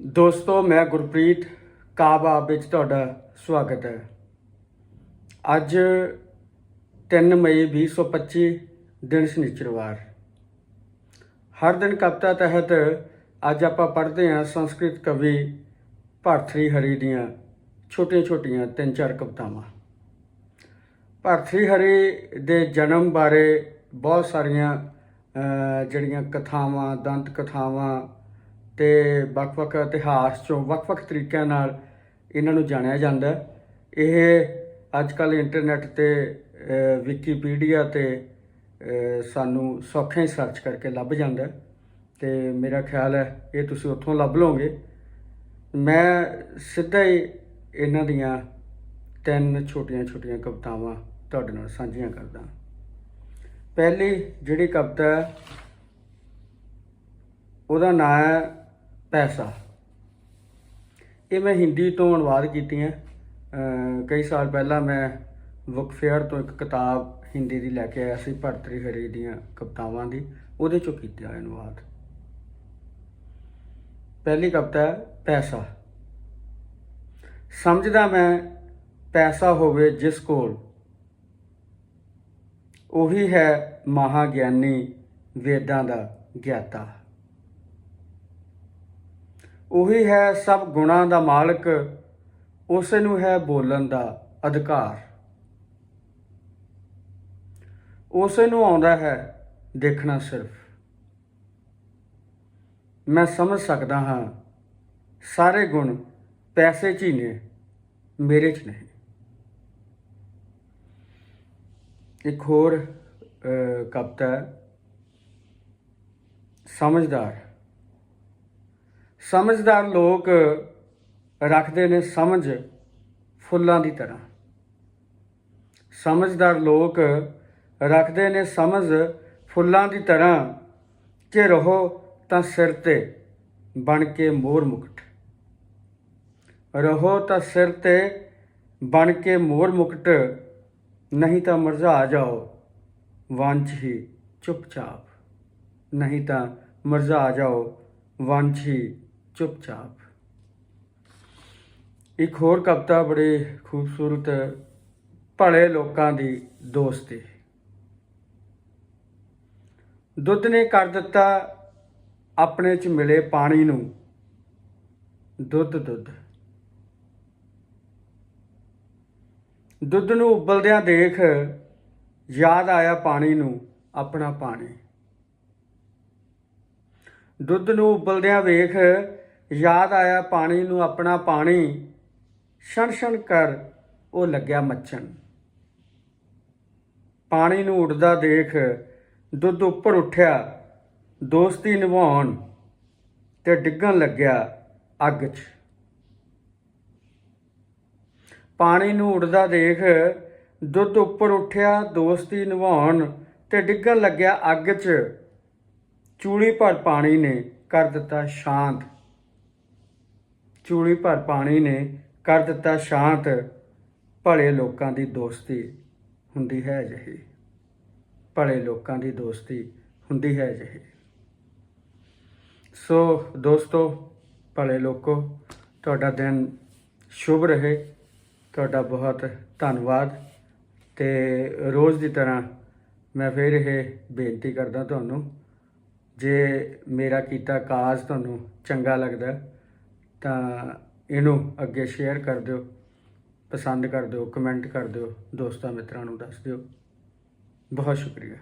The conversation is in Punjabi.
ਦੋਸਤੋ, ਮੈਂ ਗੁਰਪ੍ਰੀਤ ਕਾਬਾ ਵਿੱਚ ਤੁਹਾਡਾ ਸਵਾਗਤ ਹੈ। ਅੱਜ 3 ਮਈ 2025 ਦਿਨ ਸ਼ਨੀਚਰਵਾਰ ਹਰ ਦਿਨ ਕਵਿਤਾ ਤਹਿਤ ਅੱਜ ਆਪਾਂ ਪੜ੍ਹਦੇ ਹਾਂ ਸੰਸਕ੍ਰਿਤ ਕਵੀ ਭਾਰਤਰੀ ਹਰੀ ਦੀਆਂ ਛੋਟੀਆਂ-ਛੋਟੀਆਂ ਤਿੰਨ ਚਾਰ ਕਵਿਤਾਵਾਂ। ਭਾਰਤਰੀ ਹਰੀ ਦੇ ਜਨਮ ਬਾਰੇ ਬਹੁਤ ਸਾਰੀਆਂ ਜਿਹੜੀਆਂ ਕਥਾਵਾਂ, ਦੰਤ ਕਥਾਵਾਂ ਤੇ ਵੱਖ-ਵੱਖ ਇਤਿਹਾਸ ਚੋਂ ਵੱਖ-ਵੱਖ ਤਰੀਕਿਆਂ ਨਾਲ ਇਹਨਾਂ ਨੂੰ ਜਾਣਿਆ ਜਾਂਦਾ ਹੈ। ਇਹ ਅੱਜ ਕੱਲ ਇੰਟਰਨੈਟ ਤੇ ਵਿਕੀਪੀਡੀਆ ਤੇ ਸਾਨੂੰ ਸੌਖੇ ਹੀ ਸਰਚ ਕਰਕੇ ਲੱਭ ਜਾਂਦਾ ਹੈ। ਤੇ ਮੇਰਾ ਖਿਆਲ ਹੈ ਇਹ ਤੁਸੀਂ ਉੱਥੋਂ ਲੱਭ ਲਓਗੇ। ਮੈਂ ਸਿੱਧਾ ਹੀ ਇਹਨਾਂ ਦੀਆਂ ਤਿੰਨ ਛੋਟੀਆਂ-ਛੋਟੀਆਂ ਕਵਿਤਾਵਾਂ ਤੁਹਾਡੇ ਨਾਲ ਸਾਂਝੀਆਂ ਕਰਦਾ ਪਹਿਲੀ ਜਿਹੜੀ ਕਵਿਤਾ ਉਹਦਾ ਨਾਮ ਹੈ ਪੈਸਾ। ਇਹ ਮੈਂ ਹਿੰਦੀ ਤੋਂ ਅਨੁਵਾਦ ਕੀਤੀਆਂ। ਅਹ ਕਈ ਸਾਲ ਪਹਿਲਾਂ ਮੈਂ ਬੁੱਕ ਤੋਂ ਇੱਕ ਕਿਤਾਬ ਹਿੰਦੀ ਦੀ ਲੈ ਕੇ ਆਇਆ ਸੀ ਭਰਤਰੀ ਹਰੀ ਦੀਆਂ ਕਵਿਤਾਵਾਂ ਦੀ। ਉਹਦੇ ਚੋਂ ਕੀਤਾ ਅਨੁਵਾਦ। ਪਹਿਲੀ ਕਵਿਤਾ ਪੈਸਾ। ਸਮਝਦਾ ਮੈਂ ਪੈਸਾ ਹੋਵੇ ਜਿਸ ਕੋਲ, ਉਹੀ ਹੈ ਮਹਾ ਗਿਆਨੀ ਵੇਦਾਂ ਦਾ ਗਿਆਤਾ। ਉਹੀ ਹੈ ਸਭ ਗੁਣਾਂ ਦਾ ਮਾਲਕ ਉਸੇ ਨੂੰ ਹੈ ਬੋਲਣ ਦਾ ਅਧਿਕਾਰ। ਉਸੇ ਨੂੰ ਆਉਂਦਾ ਹੈ ਦੇਖਣਾ ਸਿਰਫ। ਮੈਂ ਸਮਝ ਸਕਦਾ ਹਾਂ, ਸਾਰੇ ਗੁਣ ਪੈਸੇ 'ਚ ਹੀ ਨੇ, ਮੇਰੇ 'ਚ ਨਹੀਂ। ਇੱਕ ਹੋਰ ਕਵਿਤਾ ਸਮਝਦਾਰ। ਸਮਝਦਾਰ ਲੋਕ ਰੱਖਦੇ ਨੇ ਸਮਝ ਫੁੱਲਾਂ ਦੀ ਤਰ੍ਹਾਂ। ਸਮਝਦਾਰ ਲੋਕ ਰੱਖਦੇ ਨੇ ਸਮਝ ਫੁੱਲਾਂ ਦੀ ਤਰ੍ਹਾਂ ਕਿ ਰਹੋ ਤਾਂ ਸਿਰ ਤੇ ਬਣ ਕੇ ਮੋਰ ਮੁਕਟ। ਰਹੋ ਤਾਂ ਸਿਰ ਤੇ ਬਣ ਕੇ ਮੋਰ ਮੁਕਟ, ਨਹੀਂ ਤਾਂ ਮਰਝਾ ਜਾਓ ਵੰਚ ਹੀ ਚੁੱਪਚਾਪ। ਨਹੀਂ ਤਾਂ ਮਰਝਾ ਜਾਓ ਵੰਚ ਹੀ ਚੁੱਪਚਾਪ। ਇੱਕ ਹੋਰ ਕਵਿਤਾ ਬੜੀ ਖੂਬਸੂਰਤ, ਭਲੇ ਲੋਕਾਂ ਦੀ ਦੋਸਤੀ। ਦੁੱਧ ਨੇ ਕਰ ਦਿੱਤਾ ਆਪਣੇ ਚ ਮਿਲੇ ਪਾਣੀ ਨੂੰ। ਦੁੱਧ ਦੁੱਧ। ਦੁੱਧ ਨੂੰ ਉਬਲਦਿਆਂ ਦੇਖ ਯਾਦ ਆਇਆ ਪਾਣੀ ਨੂੰ, ਆਪਣਾ ਪਾਣੀ। ਦੁੱਧ ਨੂੰ ਉਬਲਦਿਆਂ ਵੇਖ ਯਾਦ ਆਇਆ ਪਾਣੀ ਨੂੰ ਆਪਣਾ ਪਾਣੀ। ਛਣ ਛਣ ਕਰ ਉਹ ਲੱਗਿਆ ਮੱਛਣ। ਪਾਣੀ ਨੂੰ ਉੱਡਦਾ ਦੇਖ ਦੁੱਧ ਉੱਪਰ ਉੱਠਿਆ। ਦੋਸਤੀ ਨਿਭਾਉਣ ਤੇ ਡਿੱਗਣ ਲੱਗਿਆ ਅੱਗ 'ਚ। ਪਾਣੀ ਨੂੰ ਉੱਡਦਾ ਦੇਖ ਦੁੱਧ ਉੱਪਰ ਉੱਠਿਆ, ਦੋਸਤੀ ਨਿਭਾਉਣ ਤੇ ਡਿੱਗਣ ਲੱਗਿਆ ਅੱਗ 'ਚ। ਚੂੜੀ ਭਰ ਪਾਣੀ ਨੇ ਕਰ ਦਿੱਤਾ ਸ਼ਾਂਤ। ਚੂੜੀ ਭਰ ਪਾਣੀ ਨੇ ਕਰ ਦਿੱਤਾ ਸ਼ਾਂਤ, ਭਲੇ ਲੋਕਾਂ ਦੀ ਦੋਸਤੀ ਹੁੰਦੀ ਹੈ ਅਜਿਹੀ। ਭਲੇ ਲੋਕਾਂ ਦੀ ਦੋਸਤੀ ਹੁੰਦੀ ਹੈ ਅਜਿਹੀ। ਸੋ ਦੋਸਤੋ, ਭਲੇ ਲੋਕੋ, ਤੁਹਾਡਾ ਦਿਨ ਸ਼ੁਭ ਰਹੇ, ਤੁਹਾਡਾ ਬਹੁਤ ਧੰਨਵਾਦ ਤੇ ਰੋਜ਼ ਦੀ ਤਰ੍ਹਾਂ ਮੈਂ ਫਿਰ ਇਹ ਬੇਨਤੀ ਕਰਦਾ ਤੁਹਾਨੂੰ, ਜੇ ਮੇਰਾ ਕੀਤਾ ਕਾਜ ਤੁਹਾਨੂੰ ਚੰਗਾ ਲੱਗਦਾ ਤਾਂ ਇਹਨੂੰ ਅੱਗੇ ਸ਼ੇਅਰ ਕਰ ਦਿਓ, ਪਸੰਦ ਕਰ ਦਿਓ ਕਮੈਂਟ ਕਰ ਦਿਓ, ਦੋਸਤਾਂ ਮਿੱਤਰਾਂ ਨੂੰ ਦੱਸ ਦਿਓ। ਬਹੁਤ ਸ਼ੁਕਰੀਆ।